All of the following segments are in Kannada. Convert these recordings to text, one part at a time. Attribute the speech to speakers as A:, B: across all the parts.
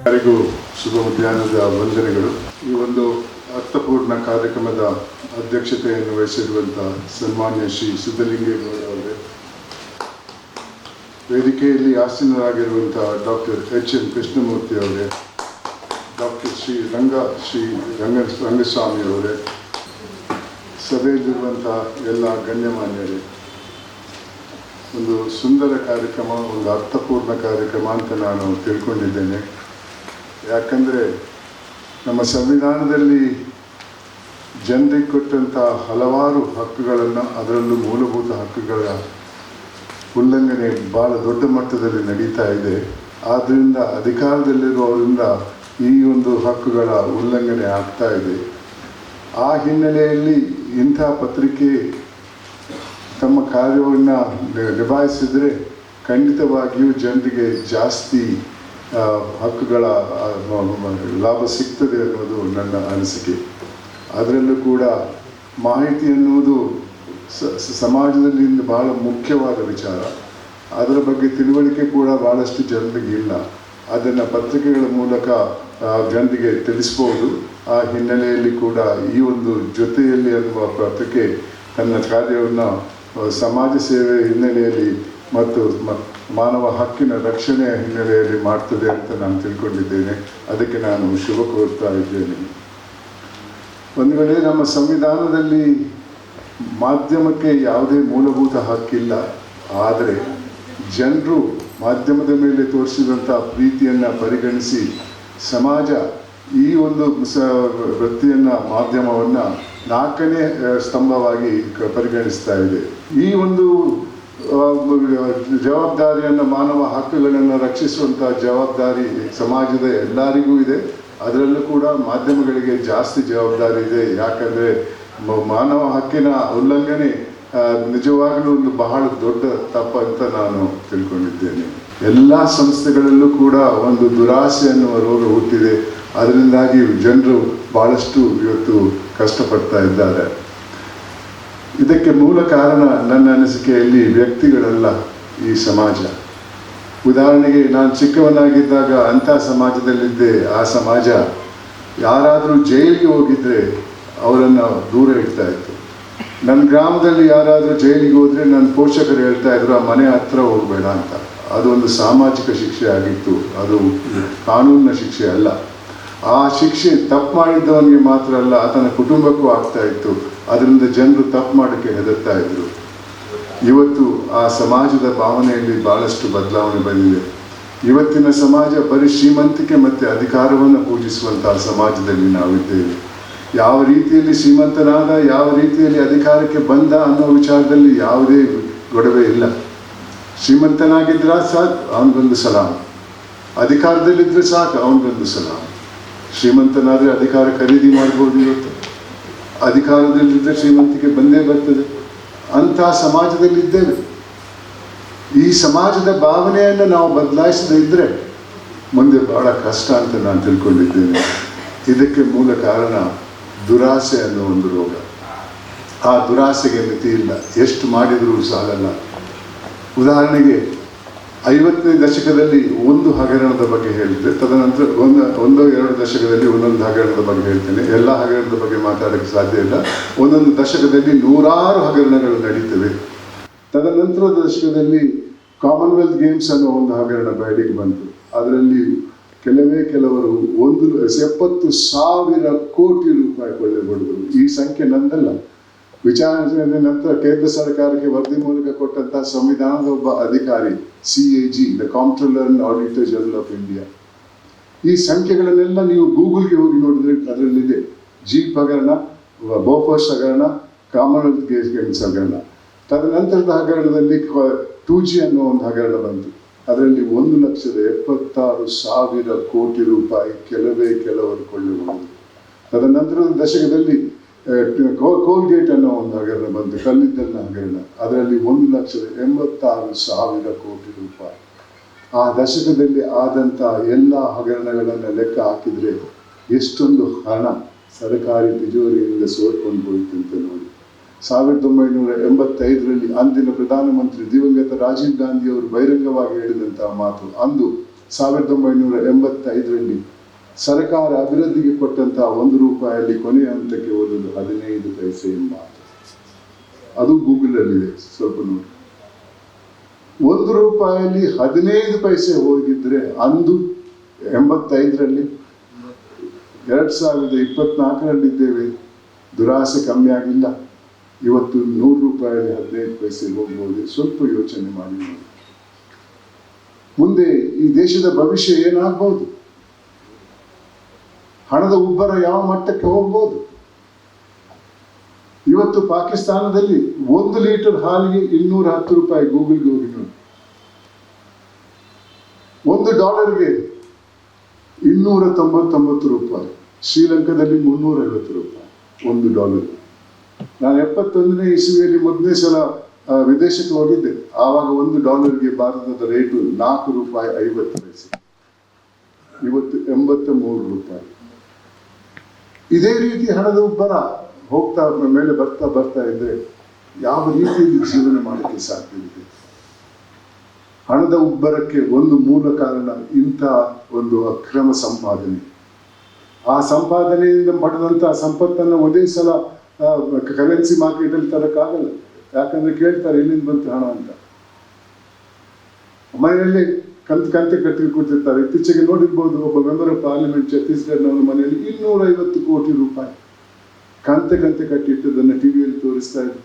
A: ಎಲ್ಲರಿಗೂ ಶುಭ ಮಧ್ಯಾಹ್ನದ ವಂದನೆಗಳು. ಈ ಒಂದು ಅರ್ಥಪೂರ್ಣ ಕಾರ್ಯಕ್ರಮದ ಅಧ್ಯಕ್ಷತೆಯನ್ನು ವಹಿಸಿರುವಂಥ ಸನ್ಮಾನ್ಯ ಶ್ರೀ ಸಿದ್ದಲಿಂಗೇಗೌಡ ಅವರೇ. ವೇದಿಕೆಯಲ್ಲಿ ಆಸೀನರಾಗಿರುವಂಥ ಡಾಕ್ಟರ್ ಎಚ್ ಎನ್ ಕೃಷ್ಣಮೂರ್ತಿ ಅವರೇ, ಡಾಕ್ಟರ್ ಶ್ರೀ ರಂಗ ಶ್ರೀ ರಂಗ, ರಂಗಸ್ವಾಮಿ ಅವರೇ ಸಭೆಯಲ್ಲಿರುವಂಥ ಎಲ್ಲ ಗಣ್ಯಮಾನ್ಯರೇ. ಒಂದು ಸುಂದರ ಕಾರ್ಯಕ್ರಮ, ಒಂದು ಅರ್ಥಪೂರ್ಣ ಕಾರ್ಯಕ್ರಮ ಅಂತ ನಾನು ತಿಳ್ಕೊಂಡಿದ್ದೇನೆ. ಯಾಕಂದರೆ ನಮ್ಮ ಸಂವಿಧಾನದಲ್ಲಿ ಜನರಿಗೆ ಕೊಟ್ಟಂಥ ಹಲವಾರು ಹಕ್ಕುಗಳನ್ನು ಅದರಲ್ಲೂ ಮೂಲಭೂತ ಹಕ್ಕುಗಳ ಉಲ್ಲಂಘನೆ ಭಾಳ ದೊಡ್ಡ ಮಟ್ಟದಲ್ಲಿ ನಡೀತಾ ಇದೆ. ಆದ್ದರಿಂದ ಅಧಿಕಾರದಲ್ಲಿರುವವರಿಂದ ಈ ಒಂದು ಹಕ್ಕುಗಳ ಉಲ್ಲಂಘನೆ ಆಗ್ತಾ ಇದೆ. ಆ ಹಿನ್ನೆಲೆಯಲ್ಲಿ ಇಂಥ ಪತ್ರಿಕೆ ತಮ್ಮ ಕಾರ್ಯವನ್ನು ನಿಭಾಯಿಸಿದರೆ ಖಂಡಿತವಾಗಿಯೂ ಜನರಿಗೆ ಜಾಸ್ತಿ ಹಕ್ಕುಗಳ ಲಾಭ ಸಿಗ್ತದೆ ಅನ್ನೋದು ನನ್ನ ಅನಿಸಿಕೆ. ಅದರಲ್ಲೂ ಕೂಡ ಮಾಹಿತಿ ಎನ್ನುವುದು ಸಮಾಜದಲ್ಲಿ ಬಹಳ ಮುಖ್ಯವಾದ ವಿಚಾರ. ಅದರ ಬಗ್ಗೆ ತಿಳುವಳಿಕೆ ಕೂಡ ಭಾಳಷ್ಟು ಜನರಿಗೆ ಇಲ್ಲ. ಅದನ್ನು ಪತ್ರಿಕೆಗಳ ಮೂಲಕ ಜನರಿಗೆ ತಿಳಿಸ್ಬೋದು. ಆ ಹಿನ್ನೆಲೆಯಲ್ಲಿ ಕೂಡ ಈ ಒಂದು ಜೊತೆಯಲ್ಲಿ ಅನ್ನುವ ಪತ್ರಿಕೆ ತನ್ನ ಕಾರ್ಯವನ್ನು ಸಮಾಜ ಸೇವೆ ಹಿನ್ನೆಲೆಯಲ್ಲಿ ಮತ್ತು ಮಾನವ ಹಕ್ಕಿನ ರಕ್ಷಣೆಯ ಹಿನ್ನೆಲೆಯಲ್ಲಿ ಮಾಡ್ತದೆ ಅಂತ ನಾನು ತಿಳ್ಕೊಂಡಿದ್ದೇನೆ. ಅದಕ್ಕೆ ನಾನು ಶುಭ ಕೋರ್ತಾ ಇದ್ದೇನೆ. ಒಂದು ವೇಳೆ ನಮ್ಮ ಸಂವಿಧಾನದಲ್ಲಿ ಮಾಧ್ಯಮಕ್ಕೆ ಯಾವುದೇ ಮೂಲಭೂತ ಹಕ್ಕಿಲ್ಲ. ಆದರೆ ಜನರು ಮಾಧ್ಯಮದ ಮೇಲೆ ತೋರಿಸಿದಂಥ ಪ್ರೀತಿಯನ್ನು ಪರಿಗಣಿಸಿ ಸಮಾಜ ಈ ಒಂದು ಸ ವೃತ್ತಿಯನ್ನು, ಮಾಧ್ಯಮವನ್ನು ನಾಲ್ಕನೇ, ಸ್ತಂಭವಾಗಿ ಪರಿಗಣಿಸ್ತಾ ಇದೆ. ಈ ಒಂದು ಜವಾಬ್ದಾರಿಯನ್ನು, ಮಾನವ ಹಕ್ಕುಗಳನ್ನು ರಕ್ಷಿಸುವಂಥ ಜವಾಬ್ದಾರಿ ಸಮಾಜದ ಎಲ್ಲರಿಗೂ ಇದೆ. ಅದರಲ್ಲೂ ಕೂಡ ಮಾಧ್ಯಮಗಳಿಗೆ ಜಾಸ್ತಿ ಜವಾಬ್ದಾರಿ ಇದೆ. ಯಾಕಂದರೆ ಮಾನವ ಹಕ್ಕಿನ ಉಲ್ಲಂಘನೆ ನಿಜವಾಗಲೂ ಒಂದು ಬಹಳ ದೊಡ್ಡ ತಪ್ಪು ಅಂತ ನಾನು ತಿಳ್ಕೊಂಡಿದ್ದೇನೆ. ಎಲ್ಲ ಸಂಸ್ಥೆಗಳಲ್ಲೂ ಕೂಡ ಒಂದು ದುರಾಸೆ ಅನ್ನುವ ರೋಗ ಹುಟ್ಟಿದೆ. ಅದರಿಂದಾಗಿ ಜನರು ಬಹಳಷ್ಟು ಇವತ್ತು ಕಷ್ಟಪಡ್ತಾ ಇದ್ದಾರೆ. ಇದಕ್ಕೆ ಮೂಲ ಕಾರಣ ನನ್ನ ಅನಿಸಿಕೆಯಲ್ಲಿ ವ್ಯಕ್ತಿಗಳಲ್ಲ ಈ ಸಮಾಜ. ಉದಾಹರಣೆಗೆ, ನಾನು ಚಿಕ್ಕವನಾಗಿದ್ದಾಗ ಅಂಥ ಸಮಾಜದಲ್ಲಿದ್ದೆ. ಆ ಸಮಾಜ ಯಾರಾದರೂ ಜೈಲಿಗೆ ಹೋಗಿದ್ರೆ ಅವರನ್ನು ದೂರ ಇಡ್ತಾ ಇತ್ತು. ನನ್ನ ಗ್ರಾಮದಲ್ಲಿ ಯಾರಾದರೂ ಜೈಲಿಗೆ ಹೋದರೆ ನನ್ನ ಪೋಷಕರು ಹೇಳ್ತಾ ಇದ್ರು, ಆ ಮನೆ ಹತ್ರ ಹೋಗಬೇಡ ಅಂತ. ಅದು ಒಂದು ಸಾಮಾಜಿಕ ಶಿಕ್ಷೆ ಆಗಿತ್ತು. ಅದು ಕಾನೂನಿನ ಶಿಕ್ಷೆ ಅಲ್ಲ. ಆ ಶಿಕ್ಷೆ ತಪ್ಪು ಮಾಡಿದ್ದವನಿಗೆ ಮಾತ್ರ ಅಲ್ಲ, ಆತನ ಕುಟುಂಬಕ್ಕೂ ಆಗ್ತಾ ಇತ್ತು. ಅದರಿಂದ ಜನರು ತಪ್ಪು ಮಾಡೋಕ್ಕೆ ಹೆದರ್ತಾ ಇದ್ರು. ಇವತ್ತು ಆ ಸಮಾಜದ ಭಾವನೆಯಲ್ಲಿ ಬಹಳಷ್ಟು ಬದಲಾವಣೆ ಬಂದಿದೆ. ಇವತ್ತಿನ ಸಮಾಜ ಬರೀ ಶ್ರೀಮಂತಿಕೆ ಮತ್ತು ಅಧಿಕಾರವನ್ನು ಪೂಜಿಸುವಂತಹ ಸಮಾಜದಲ್ಲಿ ನಾವಿದ್ದೇವೆ. ಯಾವ ರೀತಿಯಲ್ಲಿ ಶ್ರೀಮಂತನಾದ, ಯಾವ ರೀತಿಯಲ್ಲಿ ಅಧಿಕಾರಕ್ಕೆ ಬಂದ ಅನ್ನೋ ವಿಚಾರದಲ್ಲಿ ಯಾವುದೇ ಗೊಡವೆ ಇಲ್ಲ. ಶ್ರೀಮಂತನಾಗಿದ್ರ ಸಾಕು, ಅವನಿಗೊಂದು ಸಲಾಮ್. ಅಧಿಕಾರದಲ್ಲಿದ್ದರೆ ಸಾಕು, ಅವನಿಗೊಂದು ಸಲಾಮ್. ಶ್ರೀಮಂತನಾದರೆ ಅಧಿಕಾರ ಖರೀದಿ ಮಾಡ್ಬೋದು ಇವತ್ತು. ಅಧಿಕಾರದಲ್ಲಿದ್ದರೆ ಶ್ರೀಮಂತಿಕೆ ಬಂದೇ ಬರ್ತದೆ. ಅಂಥ ಸಮಾಜದಲ್ಲಿದ್ದೇವೆ. ಈ ಸಮಾಜದ ಭಾವನೆಯನ್ನು ನಾವು ಬದಲಾಯಿಸದೇ ಇದ್ದರೆ ಮುಂದೆ ಬಹಳ ಕಷ್ಟ ಅಂತ ನಾನು ತಿಳ್ಕೊಂಡಿದ್ದೇನೆ. ಇದಕ್ಕೆ ಮೂಲ ಕಾರಣ ದುರಾಸೆ ಅನ್ನೋ ಒಂದು ರೋಗ. ಆ ದುರಾಸೆಗೆ ಮಿತಿ ಇಲ್ಲ ಎಷ್ಟು ಮಾಡಿದರೂ ಸಾಲಲ್ಲ. ಉದಾಹರಣೆಗೆ ಐವತ್ತನೇ ದಶಕದಲ್ಲಿ ಒಂದು ಹಗರಣದ ಬಗ್ಗೆ ಹೇಳಿದ್ದೆ ತದನಂತರ ಒಂದು ಒಂದು, ಎರಡು ದಶಕದಲ್ಲಿ ಒಂದೊಂದು ಹಗರಣದ ಬಗ್ಗೆ ಹೇಳ್ತೇನೆ. ಎಲ್ಲ ಹಗರಣದ ಬಗ್ಗೆ ಮಾತಾಡೋಕ್ಕೆ ಸಾಧ್ಯ ಇಲ್ಲ. ಒಂದೊಂದು ದಶಕದಲ್ಲಿ ನೂರಾರು ಹಗರಣಗಳು ನಡೀತವೆ. ತದನಂತರದ ದಶಕದಲ್ಲಿ ಕಾಮನ್ವೆಲ್ತ್ ಗೇಮ್ಸ್ ಅನ್ನೋ ಒಂದು ಹಗರಣ ಬಯಲಿಗೆ ಬಂತು. ಅದರಲ್ಲಿ ಕೆಲವೇ ಕೆಲವರು ಒಂದು, ಎಪ್ಪತ್ತು ಸಾವಿರ ಕೋಟಿ ರೂಪಾಯಿ ಕೊಳ್ಳೆ ಈ ಸಂಖ್ಯೆ ನಂದಲ್ಲ. ವಿಚಾರಣೆ ನಂತರ ಕೇಂದ್ರ ಸರ್ಕಾರಕ್ಕೆ ವರದಿ ಮೂಲಕ ಕೊಟ್ಟಂತಹ ಸಂವಿಧಾನದ ಒಬ್ಬ ಅಧಿಕಾರಿ C A G the controller and auditor general of India ಈ ಸಂಖ್ಯೆಗಳನ್ನೆಲ್ಲ ನೀವು ಗೂಗಲ್ಗೆ ಹೋಗಿ ನೋಡಿದ್ರೆ ಅದರಲ್ಲಿದೆ. ಜಿ ಹಗರಣ ಬೋಫರ್ಸ್ ಹಗರಣ, ಕಾಮನ್ವೆಲ್ತ್ ಗೇಮ್ಸ್ ಹಗರಣ. ತದನಂತರದ ಹಗರಣದಲ್ಲಿ ಟೂ ಜಿ ಅನ್ನೋ ಒಂದು ಹಗರಣ ಬಂತು. ಅದರಲ್ಲಿ ಒಂದು ಲಕ್ಷದ ಎಪ್ಪತ್ತಾರು ಸಾವಿರ ಕೋಟಿ ರೂಪಾಯಿ ಕೆಲವೇ ಕೆಲವರು ಕೊಳ್ಳುವುದು. ತದನಂತರದ ದಶಕದಲ್ಲಿ ಕೋಲ್ಗೇಟ್ ಅನ್ನೋ ಒಂದು ಹಗರಣ ಬಂತು, ಕಲ್ಲಿದ್ದಲಿನ ಹಗರಣ. ಅದರಲ್ಲಿ ಒಂದು ಲಕ್ಷದ ಎಂಬತ್ತಾರು ಸಾವಿರ ಕೋಟಿ ರೂಪಾಯಿ. ಆ ದಶಕದಲ್ಲಿ ಆದಂಥ ಎಲ್ಲ ಹಗರಣಗಳನ್ನು ಲೆಕ್ಕ ಹಾಕಿದರೆ ಎಷ್ಟೊಂದು ಹಣ ಸರ್ಕಾರಿ ತಿಜೋರಿಯಿಂದ ಸೋರ್ಕೊಂಡು ಹೋಯಿತು ಅಂತ ನೋಡಿ. ಸಾವಿರದ ಒಂಬೈನೂರ ಎಂಬತ್ತೈದರಲ್ಲಿ ಅಂದಿನ ಪ್ರಧಾನಮಂತ್ರಿ ದಿವಂಗತ ರಾಜೀವ್ ಗಾಂಧಿ ಅವರು ಬಹಿರಂಗವಾಗಿ ಹೇಳಿದಂತಹ ಮಾತು ಅಂದು ಸಾವಿರದ ಒಂಬೈನೂರ ಎಂಬತ್ತೈದರಲ್ಲಿ ಸರ್ಕಾರ ಅಭಿವೃದ್ಧಿಗೆ ಕೊಟ್ಟಂತಹ ಒಂದು ರೂಪಾಯಲ್ಲಿ ಕೊನೆಯ ಹಂತಕ್ಕೆ ಓದಲು ಹದಿನೈದು ಪೈಸೆ ಎಂಬ ಅದು ಗೂಗಲಲ್ಲಿದೆ, ಸ್ವಲ್ಪ ನೋಡಿ. ಒಂದು ರೂಪಾಯಲ್ಲಿ ಹದಿನೈದು ಪೈಸೆ ಹೋಗಿದ್ರೆ ಅಂದು ಎಂಬತ್ತೈದರಲ್ಲಿ, ಎರಡು ಸಾವಿರದ ಇಪ್ಪತ್ನಾಲ್ಕರಲ್ಲಿದ್ದೇವೆ. ದುರಾಸೆ ಕಮ್ಮಿ ಆಗಿಲ್ಲ. ಇವತ್ತು ನೂರು ರೂಪಾಯಲ್ಲಿ ಹದಿನೈದು ಪೈಸೆ ಹೋಗ್ಬೋದು. ಸ್ವಲ್ಪ ಯೋಚನೆ ಮಾಡಿ ಮುಂದೆ ಈ ದೇಶದ ಭವಿಷ್ಯ ಏನಾಗ್ಬೋದು? ಹಣದ ಉಬ್ಬರ ಯಾವ ಮಟ್ಟಕ್ಕೆ ಹೋಗ್ಬೋದು? ಇವತ್ತು ಪಾಕಿಸ್ತಾನದಲ್ಲಿ ಒಂದು ಲೀಟರ್ ಹಾಲಿಗೆ ಇನ್ನೂರ ಹತ್ತು ರೂಪಾಯಿ ಗೂಗಲ್ಗೆ ಹೋಗಿ ನೋಡಿ ಒಂದು ಡಾಲರ್ಗೆ ಇನ್ನೂರ ತೊಂಬತ್ತೊಂಬತ್ತು ರೂಪಾಯಿ, ಶ್ರೀಲಂಕಾದಲ್ಲಿ ಮುನ್ನೂರ ಐವತ್ತು ರೂಪಾಯಿ ಒಂದು ಡಾಲರ್. ನಾನು ಎಪ್ಪತ್ತೊಂದನೇ ಇಸುವಿಯಲ್ಲಿ ಮೊದಲನೇ ಸಲ ವಿದೇಶಕ್ಕೆ ಹೋಗಿದ್ದೆ. ಆವಾಗ ಒಂದು ಡಾಲರ್ಗೆ ಭಾರತದ ರೇಟು ನಾಲ್ಕು ರೂಪಾಯಿ ಐವತ್ತು ಪೈಸೆ. ಇವತ್ತು ಎಂಬತ್ತ ಮೂರು ರೂಪಾಯಿ. ಇದೇ ರೀತಿ ಹಣದ ಉಬ್ಬರ ಹೋಗ್ತಾ ಮೇಲೆ ಬರ್ತಾ ಬರ್ತಾ ಇದ್ರೆ ಯಾವ ರೀತಿಯಲ್ಲಿ ಜೀವನ ಮಾಡಲಿಕ್ಕೆ ಸಾಧ್ಯವಿದೆ ಹಣದ ಉಬ್ಬರಕ್ಕೆ ಒಂದು ಮೂಲ ಕಾರಣ ಇಂಥ ಒಂದು ಅಕ್ರಮ ಸಂಪಾದನೆ. ಆ ಸಂಪಾದನೆಯಿಂದ ಪಡೆದಂತಹ ಸಂಪತ್ತನ್ನು ಒಂದೇ ಸಲ ಕರೆನ್ಸಿ ಮಾರ್ಕೆಟಲ್ಲಿ ತರೋಕ್ಕಾಗಲ್ಲ ಯಾಕಂದ್ರೆ ಕೇಳ್ತಾರೆ ಎಲ್ಲಿಂದ ಬಂತು ಹಣ ಅಂತ. ಮನೆಯಲ್ಲಿ ಕಂತು ಕಂತೆ ಕಟ್ಟಿ ಕೂತಿರ್ತಾರೆ. ಇತ್ತೀಚೆಗೆ ನೋಡಿರ್ಬೋದು ಒಬ್ಬ ಮೆಂಬರ್ ಆಫ್ ಪಾರ್ಲಿಮೆಂಟ್ ಛತ್ತೀಸ್ಗಢನವರ ಮನೆಯಲ್ಲಿ ಇನ್ನೂರ ಐವತ್ತು ಕೋಟಿ ರೂಪಾಯಿ ಕಂತೆ ಕಂತೆ ಕಟ್ಟಿಟ್ಟದನ್ನು ಟಿವಿಯಲ್ಲಿ ತೋರಿಸ್ತಾ ಇದ್ರು.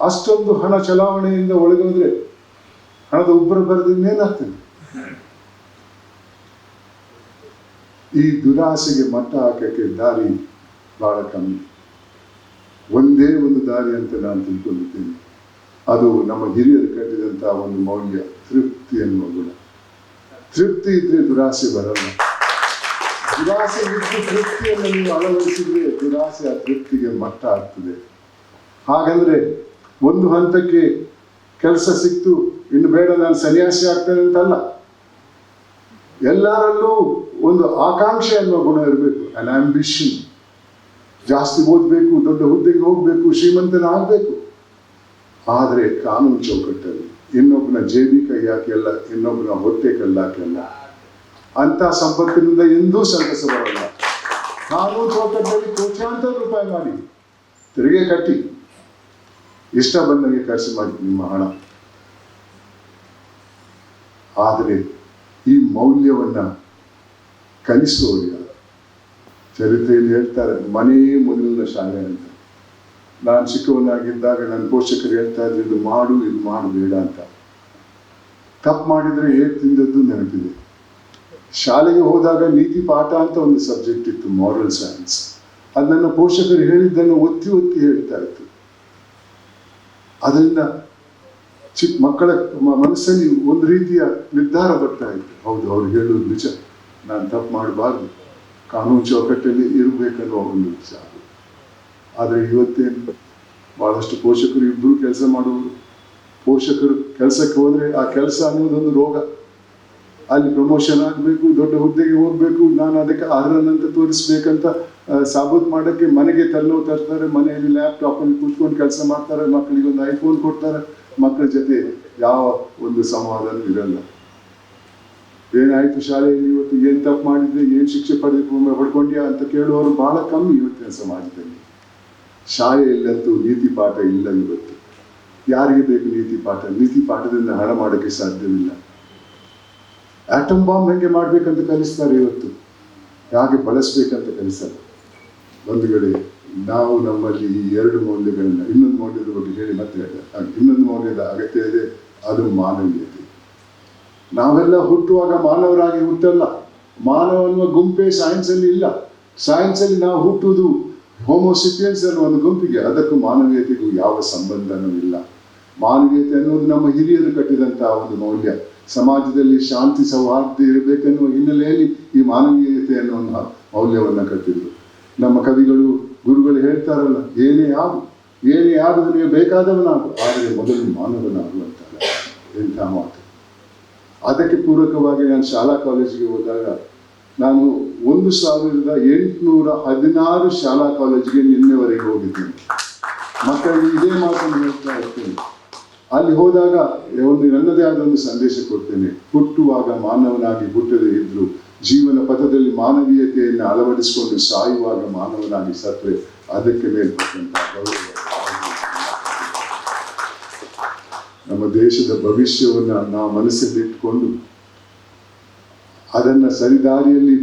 A: ಅಷ್ಟೊಂದು ಹಣ ಚಲಾವಣೆಯಿಂದ ಒಳಗೋದ್ರೆ ಹಣದ ಉಬ್ಬರ ಬರದಿಂದ ಏನಾಗ್ತದೆ ಈ ದುರಾಸೆಗೆ ಮಟ್ಟ ಹಾಕಕ್ಕೆ ದಾರಿ ಬಹಳ ಕಮ್ಮಿ. ಒಂದೇ ಒಂದು ದಾರಿ ಅಂತ ನಾನು ತಿಳ್ಕೊಂಡಿದ್ದೇನೆ. ಅದು ನಮ್ಮ ಹಿರಿಯರು ಕಟ್ಟಿದಂತಹ ಒಂದು ಮೌಲ್ಯ, ತೃಪ್ತಿ ಅನ್ನುವ ಗುಣ. ತೃಪ್ತಿ ಇದ್ರೆ ದುರಾಸೆ ಬರಲ್ಲ. ದುರಾಸೆ ಇದ್ದು ತೃಪ್ತಿಯನ್ನು ನೀವು ಅಳವಡಿಸಿದ್ರೆ ದುರಾಸೆ ಆ ತೃಪ್ತಿಗೆ ಮಟ್ಟ ಆಗ್ತದೆ. ಹಾಗಂದ್ರೆ ಒಂದು ಹಂತಕ್ಕೆ ಕೆಲಸ ಸಿಕ್ತು, ಇನ್ನು ಬೇಡ, ನಾನು ಸನ್ಯಾಸಿ ಆಗ್ತೇನೆ ಅಂತಲ್ಲ. ಎಲ್ಲರಲ್ಲೂ ಒಂದು ಆಕಾಂಕ್ಷೆ ಅನ್ನೋ ಗುಣ ಇರಬೇಕು ಅನ್ ಆಂಬಿಷನ್ ಜಾಸ್ತಿ ಓದಬೇಕು, ದೊಡ್ಡ ಹುದ್ದೆಗೆ ಹೋಗಬೇಕು ಶ್ರೀಮಂತನ ಆಗಬೇಕು ಆದರೆ ಕಾನೂನು ಚೌಕಟ್ಟಲ್ಲಿ ಇನ್ನೊಬ್ಬನ ಜೇಬಿ ಕೈ ಹಾಕಿಲ್ಲ ಇನ್ನೊಬ್ಬನ ಹೊಟ್ಟೆ ಕಲ್ಲಾಕಿಲ್ಲ ಅಂತ ಸಂಪತ್ತಿನಿಂದ ಎಂದೂ ಸಂತಸ ಬರಲ್ಲ ಕಾನೂನು ಚೌಕಟ್ಟಲ್ಲಿ ಕೋಟ್ಯಾಂತರ ರೂಪಾಯಿ ಮಾಡಿ, ತೆರಿಗೆ ಕಟ್ಟಿ, ಇಷ್ಟ ಬಂದಂಗೆ ಖರ್ಚು ಮಾಡಿ ನಿಮ್ಮ ಹಣ. ಆದರೆ ಈ ಮೌಲ್ಯವನ್ನ ಕಲಿಸುವವರು ಯಾರು ಚರಿತ್ರೆಯಲ್ಲಿ ಹೇಳ್ತಾರೆ, ಮನೆಯೇ ಮೊದಲಿನ ಶಾಲೆ ಅಂತ. ನಾನು ಚಿಕ್ಕವನಾಗಿದ್ದಾಗ ನನ್ನ ಪೋಷಕರು ಹೇಳ್ತಾ ಇದ್ರು ಇದು ಮಾಡು ಇದು ಮಾಡಬೇಡ ಅಂತ. ತಪ್ಪು ಮಾಡಿದ್ರೆ ಹೇಗೆ ತಿಂದದ್ದು ನೆನಪಿದೆ. ಶಾಲೆಗೆ ಹೋದಾಗ ನೀತಿ ಪಾಠ ಅಂತ ಒಂದು ಸಬ್ಜೆಕ್ಟ್ ಇತ್ತು ಮಾರಲ್ ಸೈನ್ಸ್ ಅದು ನನ್ನ ಪೋಷಕರು ಹೇಳಿದ್ದನ್ನು ಒತ್ತಿ ಒತ್ತಿ ಹೇಳ್ತಾ ಇತ್ತು. ಅದರಿಂದ ಚಿಕ್ಕ ಮಕ್ಕಳ ಮನಸ್ಸಲ್ಲಿ ಒಂದು ರೀತಿಯ ನಿರ್ಧಾರ ಬರ್ತಾ ಇತ್ತು ಹೌದು, ಅವ್ರು ಹೇಳೋದು ನಿಜ. ನಾನು ತಪ್ಪು ಮಾಡಬಾರ್ದು. ಕಾನೂನು ಚೌಕಟ್ಟಲ್ಲಿ ಇರಬೇಕನ್ನೋ ಒಂದು ವಿಚಾರ. ಆದರೆ ಇವತ್ತೇನು ಬಹಳಷ್ಟು ಪೋಷಕರು ಇಬ್ಬರು ಕೆಲಸ ಮಾಡುವರು ಪೋಷಕರು ಕೆಲಸಕ್ಕೆ ಹೋದರೆ ಆ ಕೆಲಸ ಅನ್ನೋದೊಂದು ರೋಗ. ಅಲ್ಲಿ ಪ್ರಮೋಷನ್ ಆಗಬೇಕು, ದೊಡ್ಡ ಹುದ್ದೆಗೆ ಹೋಗಬೇಕು, ನಾನು ಅದಕ್ಕೆ ಅರ್ಹನಂತ ತೋರಿಸ್ಬೇಕಂತ ಸಾಬೂತು ಮಾಡೋಕ್ಕೆ ಮನೆಗೆ ತಲ್ಲೋ ತರ್ತಾರೆ, ಮನೆಯಲ್ಲಿ ಲ್ಯಾಪ್ಟಾಪಲ್ಲಿ ಕೂತ್ಕೊಂಡು ಕೆಲಸ ಮಾಡ್ತಾರೆ ಮಕ್ಕಳಿಗೆ ಒಂದು ಐಫೋನ್ ಕೊಡ್ತಾರೆ ಮಕ್ಕಳ ಜೊತೆ ಯಾವ ಒಂದು ಸಮಾಧಾನ ಇರಲ್ಲ. ಏನಾಯಿತು ಶಾಲೆಯಲ್ಲಿ ಇವತ್ತು ಏನು ತಪ್ಪು ಮಾಡಿದ್ರೆ, ಏನು ಶಿಕ್ಷೆ ಪಡೆದು ಪಡ್ಕೊಂಡ್ಯಾ ಅಂತ ಕೇಳುವವರು ಬಹಳ ಕಮ್ಮಿ ಇವತ್ತಿನ ಸಮಾಜದಲ್ಲಿ. ಶಾಲೆಯಲ್ಲಂತೂ ನೀತಿ ಪಾಠ ಇಲ್ಲ ಇವತ್ತು. ಯಾರಿಗೆ ಬೇಕು ನೀತಿ ಪಾಠ? ನೀತಿ ಪಾಠದಿಂದ ಹಣ ಮಾಡೋಕ್ಕೆ ಸಾಧ್ಯವಿಲ್ಲ. ಆಟಮ್ ಬಾಂಬ್ ಹೆಂಗೆ ಮಾಡಬೇಕಂತ ಕಲಿಸ್ತಾರೆ ಇವತ್ತು? ಯಾಕೆ ಬಳಸ್ಬೇಕಂತ ಕಲಿಸಲ್ಲ? ಕಡೆ, ನಾವು ನಮ್ಮಲ್ಲಿ ಈ ಎರಡು ಮೌಲ್ಯಗಳನ್ನ, ಇನ್ನೊಂದು ಮೌಲ್ಯದ ಬಗ್ಗೆ ಹೇಳಿ ಮತ್ತೆ ಇನ್ನೊಂದು ಮೌಲ್ಯದ ಅಗತ್ಯ ಇದೆ, ಅದು ಮಾನವೀಯತೆ. ನಾವೆಲ್ಲ ಹುಟ್ಟುವಾಗ ಮಾನವರಾಗಿ ಹುಟ್ಟಲ್ಲ. ಮಾನವ ಅನ್ನುವ ಗುಂಪೇ ಸೈನ್ಸ್ ಅಲ್ಲಿ ಇಲ್ಲ. ಸೈನ್ಸ್ ಅಲ್ಲಿ ನಾವು ಹುಟ್ಟುವುದು ಹೋಮೋಸಿಪಿಯನ್ಸ್ ಅನ್ನೋ ಒಂದು ಗುಂಪಿಗೆ ಅದಕ್ಕೂ ಮಾನವೀಯತೆಗೂ ಯಾವ ಸಂಬಂಧನೂ ಇಲ್ಲ. ಮಾನವೀಯತೆ ಅನ್ನೋದು ನಮ್ಮ ಹಿರಿಯರು ಕಟ್ಟಿದಂತಹ ಒಂದು ಮೌಲ್ಯ. ಸಮಾಜದಲ್ಲಿ ಶಾಂತಿ ಸೌಹಾರ್ದ ಇರಬೇಕೆನ್ನುವ ಹಿನ್ನೆಲೆಯಲ್ಲಿ ಈ ಮಾನವೀಯತೆ ಅನ್ನೋ ಒಂದು ಮೌಲ್ಯವನ್ನು ಕಟ್ಟಿದ್ರು. ನಮ್ಮ ಕವಿಗಳು, ಗುರುಗಳು ಹೇಳ್ತಾರಲ್ಲ, ಏನೇ ಆಗು ಏನೇ ಆಗು ನಿಮಗೆ ಬೇಕಾದವನಾಗು, ಆದರೆ ಮೊದಲು ಮಾನವನಾಗು ಅಂತಾರೆ. ಎಂಥ ಮಾತು. ಅದಕ್ಕೆ ಪೂರಕವಾಗಿ ನಾನು ಶಾಲಾ ಕಾಲೇಜಿಗೆ ಹೋದಾಗ ನಾನು ಒಂದು ಸಾವಿರದ ಎಂಟುನೂರ ಹದಿನಾರು ಶಾಲಾ ಕಾಲೇಜಿಗೆ ನಿನ್ನೆವರೆಗೆ ಹೋಗಿದ್ದೇನೆ. ಮಕ್ಕಳಿಗೆ ಇದೇ ಮಾತನ್ನು ಹೇಳ್ತಾ ಇರ್ತೇನೆ. ಅಲ್ಲಿ ಹೋದಾಗ ಒಂದು ನನ್ನದೇ ಆದ ಒಂದು ಸಂದೇಶ ಕೊಡ್ತೇನೆ. ಹುಟ್ಟುವಾಗ ಮಾನವನಾಗಿ ಹುಟ್ಟದೇ ಇದ್ರು ಜೀವನ ಪಥದಲ್ಲಿ ಮಾನವೀಯತೆಯನ್ನು ಅಳವಡಿಸಿಕೊಂಡು ಸಾಯುವಾಗ ಮಾನವನಾಗಿ ಸತ್ರೆ ಅದಕ್ಕೆ ಮೇಲ್ಪಟ್ಟಂತ ಗೌರವ ನಮ್ಮ ದೇಶದ ಭವಿಷ್ಯವನ್ನು ನಾವು ಮನಸ್ಸಲ್ಲಿ ಇಟ್ಕೊಂಡು ಅದನ್ನ ಸರಿದಾರಿಯಲ್ಲಿ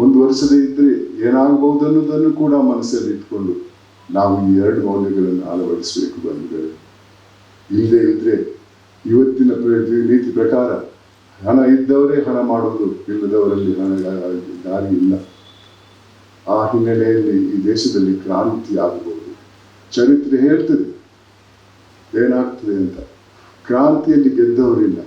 A: ಮುಂದುವರಿಸದೇ ಇದ್ದರೆ ಏನಾಗಬಹುದು ಅನ್ನೋದನ್ನು ಕೂಡ ಮನಸ್ಸಲ್ಲಿ ಇಟ್ಕೊಂಡು ನಾವು ಈ ಎರಡು ಮೌಲ್ಯಗಳನ್ನು ಅಳವಡಿಸಬೇಕು ಬಂದಿದ್ದೇವೆ. ಇಲ್ಲದೆ ಇದ್ದರೆ ಇವತ್ತಿನ ನೀತಿ ಪ್ರಕಾರ ಹಣ ಇದ್ದವರೇ ಹಣ ಮಾಡೋದು, ಇಲ್ಲದವರಲ್ಲಿ ಹಣ ದಾರಿ ಇಲ್ಲ. ಆ ಹಿನ್ನೆಲೆಯಲ್ಲಿ ಈ ದೇಶದಲ್ಲಿ ಕ್ರಾಂತಿ ಆಗಬಹುದು. ಚರಿತ್ರೆ ಹೇಳ್ತದೆ, ಏನಾಗ್ತದೆ ಅಂತ. ಕ್ರಾಂತಿಯಲ್ಲಿ ಗೆದ್ದವರಿಲ್ಲ.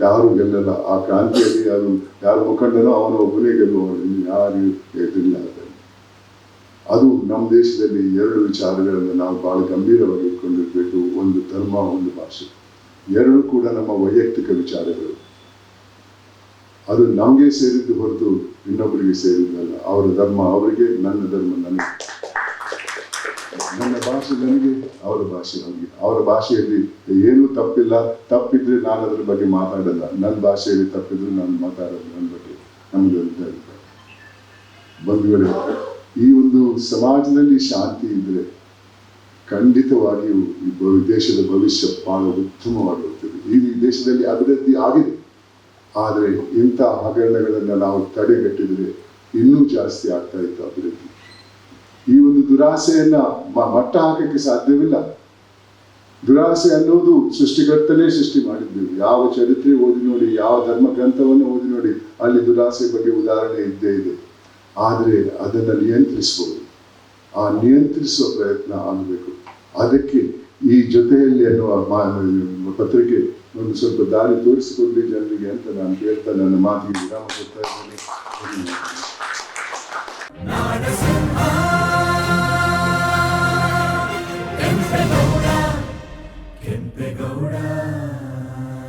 A: ಯಾರು ಗೆಲ್ಲಲ್ಲ, ಆ ಕ್ರಾಂತಿಯಲ್ಲಿ ಯಾರು ಯಾರು ಮುಖಂಡನೋ ಅವನು ಒಬ್ಬನೇ ಗೆಲ್ಲುವವನು. ಇನ್ನು ಯಾರು ಎದುರಿಲ್ಲ ಅದು ನಮ್ಮ ದೇಶದಲ್ಲಿ ಎರಡು ವಿಚಾರಗಳನ್ನು ನಾವು ಬಹಳ ಗಂಭೀರವಾಗಿ ಇಟ್ಕೊಂಡಿರ್ಬೇಕು. ಒಂದು ಧರ್ಮ, ಒಂದು ಭಾಷೆ. ಎರಡು ಕೂಡ ನಮ್ಮ ವೈಯಕ್ತಿಕ ವಿಚಾರಗಳು. ಅದು ನಮಗೆ ಸೇರಿದ್ದು ಹೊರತು ಇನ್ನೊಬ್ಬರಿಗೆ ಸೇರಿದ್ದಲ್ಲ. ಅವರ ಧರ್ಮ ಅವರಿಗೆ, ನನ್ನ ಧರ್ಮ ನನಗೆ. ನನ್ನ ಭಾಷೆ ನನಗೆ ಅವರ ಭಾಷೆ ನನಗೆ ಅವರ ಭಾಷೆಯಲ್ಲಿ ಏನೂ ತಪ್ಪಿಲ್ಲ, ತಪ್ಪಿದ್ರೆ ನಾನು ಅದ್ರ ಬಗ್ಗೆ ಮಾತಾಡಲ್ಲ. ನನ್ನ ಭಾಷೆಯಲ್ಲಿ ತಪ್ಪಿದ್ರೆ ನಾನು ಮಾತಾಡೋದು ನನ್ನ ಬಗ್ಗೆ. ನಮಗೆ ಬಂಧುಗಳೇ, ಈ ಒಂದು ಸಮಾಜದಲ್ಲಿ ಶಾಂತಿ ಇದ್ರೆ ಖಂಡಿತವಾಗಿಯೂ ಈ ದೇಶದ ಭವಿಷ್ಯ ಬಹಳ ಉತ್ತಮವಾಗಿರುತ್ತದೆ. ಈ ದೇಶದಲ್ಲಿ ಅಭಿವೃದ್ಧಿ ಆಗಿದೆ. ಆದರೆ ಇಂಥ ಹಗರಣಗಳನ್ನು ನಾವು ತಡೆಗಟ್ಟಿದರೆ ಇನ್ನೂ ಜಾಸ್ತಿ ಆಗ್ತಾ ಇತ್ತು ಅಭಿವೃದ್ಧಿ. ಈ ಒಂದು ದುರಾಸೆಯನ್ನ ಮಟ್ಟ ಹಾಕಕ್ಕೆ ಸಾಧ್ಯವಿಲ್ಲ. ದುರಾಸೆ ಅನ್ನೋದು ಸೃಷ್ಟಿಕರ್ತನೇ ಸೃಷ್ಟಿ ಮಾಡಿದ್ದೇವೆ ಯಾವ ಚರಿತ್ರೆ ಓದಿ ನೋಡಿ, ಯಾವ ಧರ್ಮ ಗ್ರಂಥವನ್ನು ಓದಿ ನೋಡಿ ಅಲ್ಲಿ ದುರಾಸೆ ಬಗ್ಗೆ ಉದಾಹರಣೆ ಇದ್ದೇ ಇದೆ. ಆದರೆ ಅದನ್ನು ನಿಯಂತ್ರಿಸಬಹುದು ಆ ನಿಯಂತ್ರಿಸುವ ಪ್ರಯತ್ನ ಆಗಬೇಕು. ಅದಕ್ಕೆ ಈ ಜೊತೆಯಲ್ಲಿ ಅನ್ನುವ ಪತ್ರಿಕೆ ಒಂದು ಸ್ವಲ್ಪ ದಾರಿ ತೋರಿಸಿಕೊಡ್ಲಿ ಜನರಿಗೆ ಅಂತ ನಾನು ಕೇಳ್ತಾ ನನ್ನ ಮಾತಿಗೆ ವಿರಾಮ ಕೊಡ್ತಾ ಇದ್ದೇನೆ.